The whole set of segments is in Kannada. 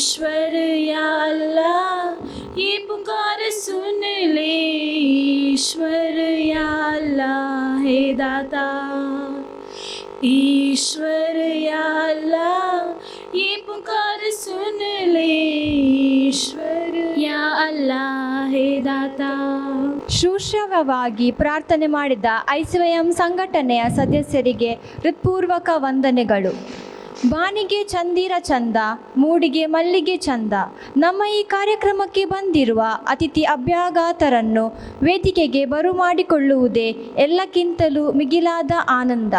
ईश्वर या अल्लाह ये पुकार सुन ले ईश्वर या अल्लाह है दाता ईश्वर या अल्लाह ये पुकार सुन ले ईश्वर या अल्लाह है दाता ಶುಶ್ರವವಾಗಿ ಪ್ರಾರ್ಥನೆ ಮಾಡಿದ ಐಸಿವಯಂ ಸಂಘಟನೆಯ ಸದಸ್ಯರಿಗೆ ಹೃತ್ಪೂರ್ವಕ ವಂದನೆಗಳು ಬಾನಿಗೆ ಚಂದಿರ ಚಂದ, ಮೂಡಿಗೆ ಮಲ್ಲಿಗೆ ಚಂದ. ನಮ್ಮ ಈ ಕಾರ್ಯಕ್ರಮಕ್ಕೆ ಬಂದಿರುವ ಅತಿಥಿ ಅಭ್ಯಾಗತರನ್ನು ವೇದಿಕೆಗೆ ಬರುಮಾಡಿಕೊಳ್ಳುವುದೇ ಎಲ್ಲಕ್ಕಿಂತಲೂ ಮಿಗಿಲಾದ ಆನಂದ.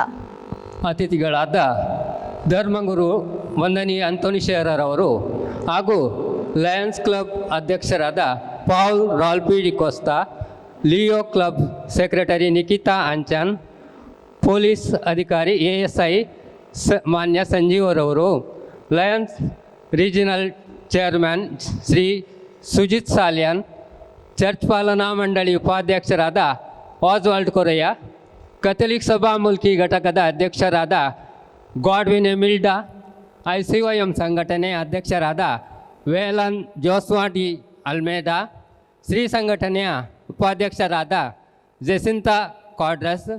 ಅತಿಥಿಗಳಾದ ಧರ್ಮಗುರು ವಂದನಿ ಅಂತೋನಿ ಶೇರರವರು ಹಾಗೂ ಲಯನ್ಸ್ ಕ್ಲಬ್ ಅಧ್ಯಕ್ಷರಾದ Paul Ralph D Costa Leo club secretary Nikhita Anchan, police ಅಧಿಕಾರಿ ಎ ಎಸ್ ಐ ಸ, ಮಾನ್ಯ ಸಂಜೀವರವರು, Lions regional chairman Shri Sujith Saliyan, church ಪಾಲನಾ ಮಂಡಳಿ ಉಪಾಧ್ಯಕ್ಷರಾದ ಆಸ್ವಾಲ್ಡ್ ಕೊರೆಯ ಕಥಲಿಕ್ ಸಭಾ ಮುಲ್ಕಿ ಘಟಕದ ಅಧ್ಯಕ್ಷರಾದ Godwin Emilda I C Y M ಸಂಘಟನೆ ಅಧ್ಯಕ್ಷರಾದ ವೇಲನ್ ಜೋಸ್ವಾಟಿ ಅಲ್ಮೇದಾ ಶ್ರೀ ಸಂಘಟನೆಯ ಉಪಾಧ್ಯಕ್ಷರಾದ ಜೆಸಿಂತಾ ಕಾಡ್ರಸ್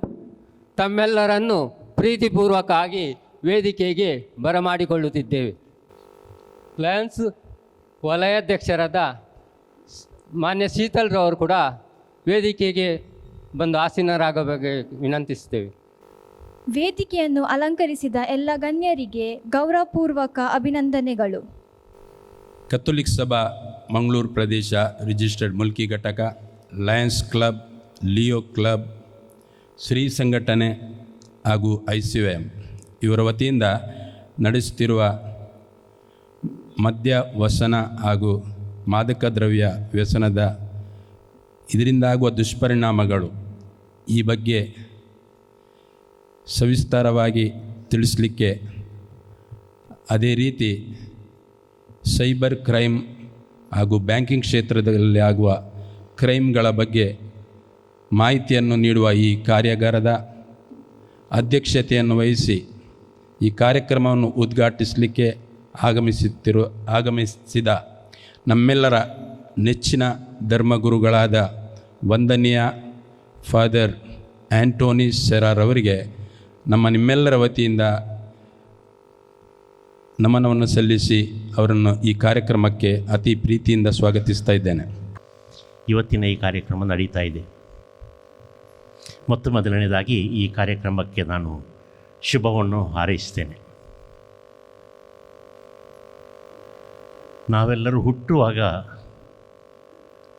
ತಮ್ಮೆಲ್ಲರನ್ನು ಪ್ರೀತಿಪೂರ್ವಕವಾಗಿ ವೇದಿಕೆಗೆ ಬರಮಾಡಿಕೊಳ್ಳುತ್ತಿದ್ದೇವೆ. ಲಯನ್ಸ್ ವಲಯಾಧ್ಯಕ್ಷರಾದ ಮಾನ್ಯ ಶೀತಲ್ರವರು ಕೂಡ ವೇದಿಕೆಗೆ ಬಂದು ಆಸೀನರಾಗಬೇಕು ವಿನಂತಿಸುತ್ತೇವೆ. ವೇದಿಕೆಯನ್ನು ಅಲಂಕರಿಸಿದ ಎಲ್ಲ ಗಣ್ಯರಿಗೆ ಗೌರವಪೂರ್ವಕ ಅಭಿನಂದನೆಗಳು. ಕಥೋಲಿಕ್ ಸಭಾ ಮಂಗಳೂರು ಪ್ರದೇಶ ರಿಜಿಸ್ಟರ್ಡ್ ಮುಲ್ಕಿ ಘಟಕ ಲಯನ್ಸ್ ಕ್ಲಬ್ ಲಿಯೋ ಕ್ಲಬ್ ಶ್ರೀ ಸಂಘಟನೆ ಹಾಗೂ ಐ ಸಿ ಎಂ ಇವರ ವತಿಯಿಂದ ನಡೆಸುತ್ತಿರುವ ಮದ್ಯ ವಸನ ಹಾಗೂ ಮಾದಕ ದ್ರವ್ಯ ವ್ಯಸನದ ಇದರಿಂದಾಗುವ ದುಷ್ಪರಿಣಾಮಗಳು ಈ ಬಗ್ಗೆ ಸವಿಸ್ತಾರವಾಗಿ ತಿಳಿಸಲಿಕ್ಕೆ ಅದೇ ರೀತಿ ಸೈಬರ್ ಕ್ರೈಮ್ ಹಾಗೂ ಬ್ಯಾಂಕಿಂಗ್ ಕ್ಷೇತ್ರದಲ್ಲಿ ಆಗುವ ಕ್ರೈಮ್ಗಳ ಬಗ್ಗೆ ಮಾಹಿತಿಯನ್ನು ನೀಡುವ ಈ ಕಾರ್ಯಾಗಾರದ ಅಧ್ಯಕ್ಷತೆಯನ್ನು ವಹಿಸಿ ಈ ಕಾರ್ಯಕ್ರಮವನ್ನು ಉದ್ಘಾಟಿಸಲಿಕ್ಕೆ ಆಗಮಿಸುತ್ತಿರುವ ಆಗಮಿಸಿದ ನಮ್ಮೆಲ್ಲರ ನೆಚ್ಚಿನ ಧರ್ಮಗುರುಗಳಾದ ವಂದನೀಯ ಫಾದರ್ ಆ್ಯಂಟೋನಿ ಸೆರಾರವರಿಗೆ ನಮ್ಮ ನಿಮ್ಮೆಲ್ಲರ ವತಿಯಿಂದ ನಮನವನ್ನು ಸಲ್ಲಿಸಿ ಅವರನ್ನು ಈ ಕಾರ್ಯಕ್ರಮಕ್ಕೆ ಅತಿ ಪ್ರೀತಿಯಿಂದ ಸ್ವಾಗತಿಸ್ತಾ ಇದ್ದೇನೆ. ಇವತ್ತಿನ ಈ ಕಾರ್ಯಕ್ರಮ ನಡೀತಾ ಇದೆ. ಮೊತ್ತ ಮೊದಲನೇದಾಗಿ ಈ ಕಾರ್ಯಕ್ರಮಕ್ಕೆ ನಾನು ಶುಭವನ್ನು ಹಾರೈಸ್ತೇನೆ. ನಾವೆಲ್ಲರೂ ಹುಟ್ಟುವಾಗ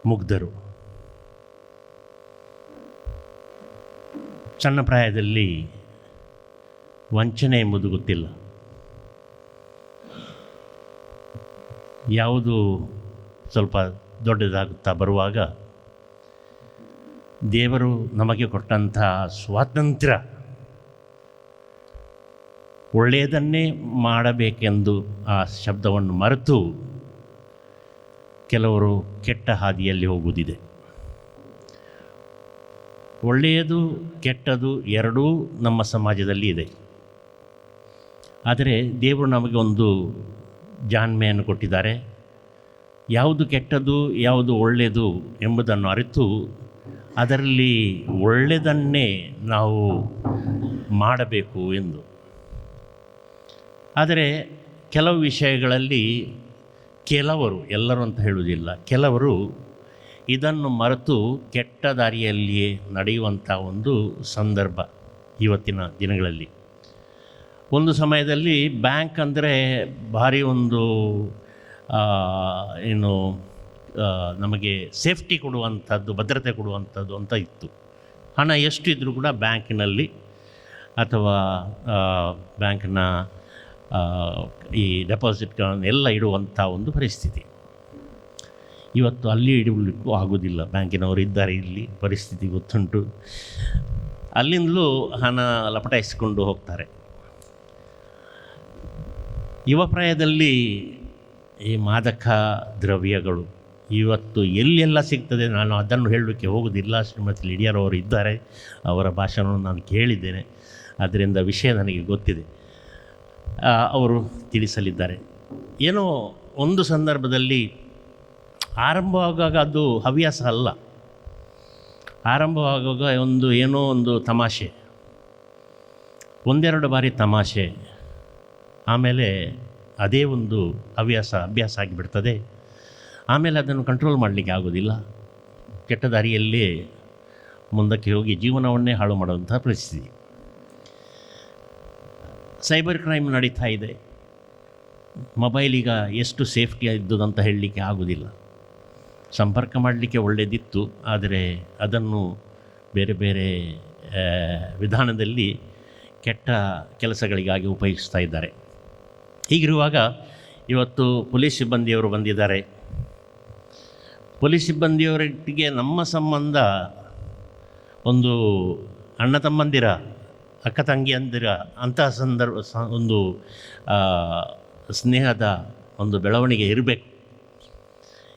ಮುಗ್ಧರು. ಸಣ್ಣ ಪ್ರಾಯದಲ್ಲಿ ವಂಚನೆ ಎಂಬುದು ಗೊತ್ತಿಲ್ಲ ಯಾವುದು ಸ್ವಲ್ಪ ದೊಡ್ಡದಾಗುತ್ತಾ ಬರುವಾಗ ದೇವರು ನಮಗೆ ಕೊಟ್ಟಂತಹ ಸ್ವಾತಂತ್ರ್ಯ ಒಳ್ಳೆಯದನ್ನೇ ಮಾಡಬೇಕೆಂದು ಆ ಶಬ್ದವನ್ನು ಮರೆತು ಕೆಲವರು ಕೆಟ್ಟ ಹಾದಿಯಲ್ಲಿ ಹೋಗುವುದಿದೆ. ಒಳ್ಳೆಯದು ಕೆಟ್ಟದು ಎರಡೂ ನಮ್ಮ ಸಮಾಜದಲ್ಲಿ ಇದೆ. ಆದರೆ ದೇವರು ನಮಗೆ ಒಂದು ಜಾಣ್ಮೆಯನ್ನು ಕೊಟ್ಟಿದ್ದಾರೆ. ಯಾವುದು ಕೆಟ್ಟದ್ದು ಯಾವುದು ಒಳ್ಳೆಯದು ಎಂಬುದನ್ನು ಅರಿತು ಅದರಲ್ಲಿ ಒಳ್ಳೆಯದನ್ನೇ ನಾವು ಮಾಡಬೇಕು ಎಂದು. ಆದರೆ ಕೆಲವು ವಿಷಯಗಳಲ್ಲಿ ಕೆಲವರು, ಎಲ್ಲರೂ ಅಂತ ಹೇಳುವುದಿಲ್ಲ, ಕೆಲವರು ಇದನ್ನು ಮರೆತು ಕೆಟ್ಟ ದಾರಿಯಲ್ಲಿಯೇ ನಡೆಯುವಂಥ ಒಂದು ಸಂದರ್ಭ ಇವತ್ತಿನ ದಿನಗಳಲ್ಲಿ. ಒಂದು ಸಮಯದಲ್ಲಿ ಬ್ಯಾಂಕ್ ಅಂದರೆ ಭಾರಿ ಒಂದು ಏನು ನಮಗೆ ಸೇಫ್ಟಿ ಕೊಡುವಂಥದ್ದು, ಭದ್ರತೆ ಕೊಡುವಂಥದ್ದು ಅಂತ ಇತ್ತು. ಹಣ ಎಷ್ಟಿದ್ರೂ ಕೂಡ ಬ್ಯಾಂಕಿನಲ್ಲಿ ಅಥವಾ ಬ್ಯಾಂಕ್ನ ಈ ಡೆಪಾಸಿಟ್ಗಳನ್ನೆಲ್ಲ ಇಡುವಂಥ ಒಂದು ಪರಿಸ್ಥಿತಿ. ಇವತ್ತು ಅಲ್ಲಿ ಇಡಲಿಕ್ಕೂ ಆಗೋದಿಲ್ಲ. ಬ್ಯಾಂಕಿನವರು ಇದ್ದಾರೆ ಇಲ್ಲಿ, ಪರಿಸ್ಥಿತಿ ಗೊತ್ತುಂಟು. ಅಲ್ಲಿಂದಲೂ ಹಣ ಲಪಟಾಯಿಸಿಕೊಂಡು ಹೋಗ್ತಾರೆ. ಯುವ ಪ್ರಾಯದಲ್ಲಿ ಈ ಮಾದಕ ದ್ರವ್ಯಗಳು ಇವತ್ತು ಎಲ್ಲೆಲ್ಲ ಸಿಗ್ತದೆ ನಾನು ಅದನ್ನು ಹೇಳಲಿಕ್ಕೆ ಹೋಗೋದಿಲ್ಲ. ಶ್ರೀಮತಿ ಲಿಡಿಯರವರು ಇದ್ದಾರೆ. ಅವರ ಭಾಷಣವನ್ನು ನಾನು ಕೇಳಿದ್ದೇನೆ. ಅದರಿಂದ ವಿಷಯ ನನಗೆ ಗೊತ್ತಿದೆ. ಅವರು ತಿಳಿಸಲಿದ್ದಾರೆ. ಏನೋ ಒಂದು ಸಂದರ್ಭದಲ್ಲಿ ಆರಂಭವಾಗುವಾಗ ಅದು ಹವ್ಯಾಸ ಅಲ್ಲ. ಆರಂಭವಾಗುವಾಗ ಒಂದು ಏನೋ ಒಂದು ತಮಾಷೆ. ಒಂದೆರಡು ಬಾರಿ ತಮಾಷೆ. ಆಮೇಲೆ ಅದೇ ಒಂದು ಹವ್ಯಾಸ, ಅಭ್ಯಾಸ ಆಗಿಬಿಡ್ತದೆ. ಆಮೇಲೆ ಅದನ್ನು ಕಂಟ್ರೋಲ್ ಮಾಡಲಿಕ್ಕೆ ಆಗೋದಿಲ್ಲ. ಕೆಟ್ಟ ದಾರಿಯಲ್ಲಿ ಮುಂದಕ್ಕೆ ಹೋಗಿ ಜೀವನವನ್ನೇ ಹಾಳು ಮಾಡುವಂಥ ಪರಿಸ್ಥಿತಿ. ಸೈಬರ್ ಕ್ರೈಮ್ ನಡೀತಾ ಇದೆ. ಮೊಬೈಲ್ ಈಗ ಎಷ್ಟು ಸೇಫ್ಟಿ ಅಂತ ಹೇಳಲಿಕ್ಕೆ ಆಗೋದಿಲ್ಲ. ಸಂಪರ್ಕ ಮಾಡಲಿಕ್ಕೆ ಒಳ್ಳೆಯದಿತ್ತು ಆದರೆ ಅದನ್ನು ಬೇರೆ ಬೇರೆ ವಿಧಾನದಲ್ಲಿ ಕೆಟ್ಟ ಕೆಲಸಗಳಿಗಾಗಿ ಉಪಯೋಗಿಸ್ತಾ ಇದ್ದಾರೆ. ಹೀಗಿರುವಾಗ ಇವತ್ತು ಪೊಲೀಸ್ ಸಿಬ್ಬಂದಿಯವರು ಬಂದಿದ್ದಾರೆ. ಪೊಲೀಸ್ ಸಿಬ್ಬಂದಿಯವರಿಗೆ ನಮ್ಮ ಸಂಬಂಧ ಒಂದು ಅಣ್ಣ ತಮ್ಮಂದಿರ ಅಕ್ಕ ತಂಗಿಯಂದಿರ ಅಂತಹ ಸಂದರ್ಭ ಒಂದು ಸ್ನೇಹದ ಒಂದು ಬೆಳವಣಿಗೆ ಇರಬೇಕು.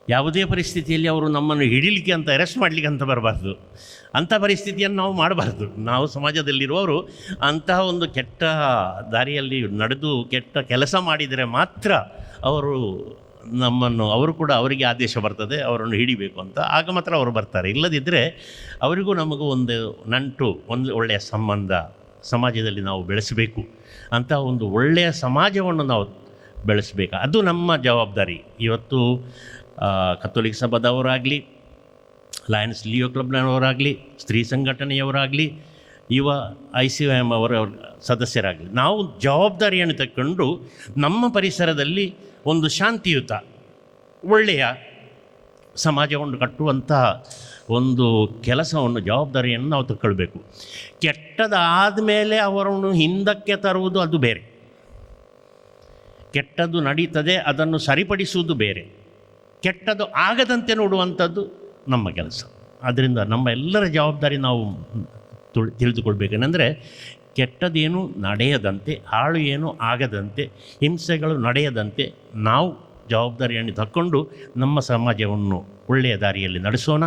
ಯಾವುದೇ ಪರಿಸ್ಥಿತಿಯಲ್ಲಿ ಅವರು ನಮ್ಮನ್ನು ಹಿಡಿಲಿಕ್ಕೆ ಅಂತ ಅರೆಸ್ಟ್ ಮಾಡಲಿಕ್ಕೆ ಅಂತ ಬರಬಾರ್ದು. ಅಂಥ ಪರಿಸ್ಥಿತಿಯನ್ನು ನಾವು ಮಾಡಬಾರ್ದು. ನಾವು ಸಮಾಜದಲ್ಲಿರುವವರು ಅಂತಹ ಒಂದು ಕೆಟ್ಟ ದಾರಿಯಲ್ಲಿ ನಡೆದು ಕೆಟ್ಟ ಕೆಲಸ ಮಾಡಿದರೆ ಮಾತ್ರ ಅವರು ನಮ್ಮನ್ನು, ಅವರು ಕೂಡ ಅವರಿಗೆ ಆದೇಶ ಬರ್ತದೆ, ಅವರನ್ನು ಹಿಡಿಬೇಕು ಅಂತ. ಆಗ ಮಾತ್ರ ಅವರು ಬರ್ತಾರೆ. ಇಲ್ಲದಿದ್ದರೆ ಅವರಿಗೂ ನಮಗೂ ಒಂದು ನಂಟು, ಒಂದು ಒಳ್ಳೆಯ ಸಂಬಂಧ ಸಮಾಜದಲ್ಲಿ ನಾವು ಬೆಳೆಸಬೇಕು ಅಂತ ಒಂದು ಒಳ್ಳೆಯ ಸಮಾಜವನ್ನು ನಾವು ಬೆಳೆಸಬೇಕು. ಅದು ನಮ್ಮ ಜವಾಬ್ದಾರಿ. ಇವತ್ತು ಕಥೋಲಿಕ್ ಸಭಾದವರಾಗಲಿ, ಲಯನ್ಸ್ ಲಿಯೋ ಕ್ಲಬ್ನವರಾಗಲಿ, ಸ್ತ್ರೀ ಸಂಘಟನೆಯವರಾಗಲಿ, ಯುವ ಐ ಸಿ ಎಂ ಅವರ ಸದಸ್ಯರಾಗಲಿ, ನಾವು ಜವಾಬ್ದಾರಿಯನ್ನು ತಕ್ಕೊಂಡು ನಮ್ಮ ಪರಿಸರದಲ್ಲಿ ಒಂದು ಶಾಂತಿಯುತ, ಒಳ್ಳೆಯ ಸಮಾಜವನ್ನು ಕಟ್ಟುವಂತಹ ಒಂದು ಕೆಲಸವನ್ನು, ಜವಾಬ್ದಾರಿಯನ್ನು ನಾವು ತಕ್ಕೊಳ್ಬೇಕು. ಕೆಟ್ಟದಾದ ಮೇಲೆ ಅವರನ್ನು ಹಿಂದಕ್ಕೆ ತರುವುದು ಅದು ಬೇರೆ. ಕೆಟ್ಟದ್ದು ನಡೀತದೆ, ಅದನ್ನು ಸರಿಪಡಿಸುವುದು ಬೇರೆ. ಕೆಟ್ಟದ್ದು ಆಗದಂತೆ ನೋಡುವಂಥದ್ದು ನಮ್ಮ ಕೆಲಸ. ಆದ್ದರಿಂದ ನಮ್ಮ ಎಲ್ಲರ ಜವಾಬ್ದಾರಿ ನಾವು ತುಳ್ ತಿಳಿದುಕೊಳ್ಬೇಕೇನೆಂದರೆ ಕೆಟ್ಟದೇನು ನಡೆಯದಂತೆ, ಹಾಳು ಏನು ಆಗದಂತೆ, ಹಿಂಸೆಗಳು ನಡೆಯದಂತೆ ನಾವು ಜವಾಬ್ದಾರಿಯನ್ನು ತಕ್ಕೊಂಡು ನಮ್ಮ ಸಮಾಜವನ್ನು ಒಳ್ಳೆಯ ದಾರಿಯಲ್ಲಿ ನಡೆಸೋಣ.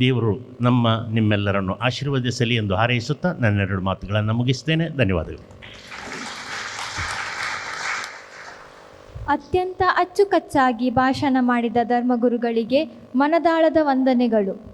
ದೇವರು ನಮ್ಮ ನಿಮ್ಮೆಲ್ಲರನ್ನು ಆಶೀರ್ವದಿಸಲಿ ಎಂದು ಹಾರೈಸುತ್ತಾ ನನ್ನೆರಡು ಮಾತುಗಳನ್ನು ಮುಗಿಸ್ತೇನೆ. ಧನ್ಯವಾದಗಳು. ಅತ್ಯಂತ ಅಚ್ಚುಕಚ್ಚಾಗಿ ಭಾಷಣ ಮಾಡಿದ ಧರ್ಮಗುರುಗಳಿಗೆ ಮನದಾಳದ ವಂದನೆಗಳು.